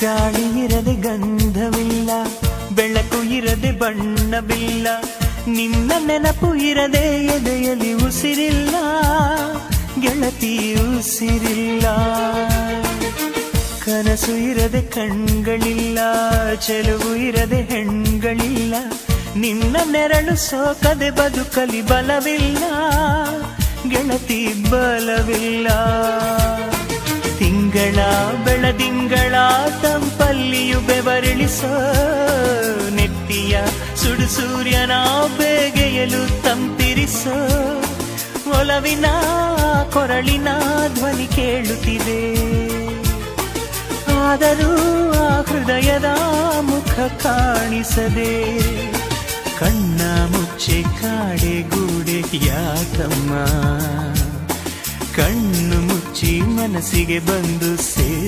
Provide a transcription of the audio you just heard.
ಗಾಳಿ ಇರದೆ ಗಂಧವಿಲ್ಲ, ಬೆಳಕು ಇರದೆ ಬಣ್ಣವಿಲ್ಲ, ನಿನ್ನ ನೆನಪು ಇರದೆ ಎದೆಯಲ್ಲಿ ಉಸಿರಿಲ್ಲ, ಗೆಳತಿ ಉಸಿರಿಲ್ಲ. ಕನಸು ಇರದೆ ಕಣ್ಗಳಿಲ್ಲ, ಚೆಲುವು ಇರದೆ ಹೆಣ್ಗಳಿಲ್ಲ, ನಿನ್ನ ನೆರಳು ಸೋಕದೆ ಬದುಕಲಿ ಬಲವಿಲ್ಲ, ಗೆಳತಿ ಬಲವಿಲ್ಲ. ತಿಂಗಳ ಬೆಳದಿಂಗಳ ತಂಪಲ್ಲಿಯು ಬೆವರಿಳಿಸೋ. ನೆತ್ತಿಯ ಸುಡು ಸೂರ್ಯನ ಬೇಗೆಯಲು ತಂಪಿರಿಸೋ. ಒಲವಿನ ಕೊರಳಿನ ಧ್ವನಿ ಕೇಳುತ್ತಿದೆ. ಆದರೂ ಆ ಹೃದಯದ ಮುಖ ಕಾಣಿಸದೆ. ಕಣ್ಣ ಮುಚ್ಚೆ ಕಾಡೆ ಗೂಡೆ ಯಾಕಮ್ಮ? ಕಣ್ಣು ಮನಸ್ಸಿಗೆ ಬಂದು ಸೇರಮ್ಮ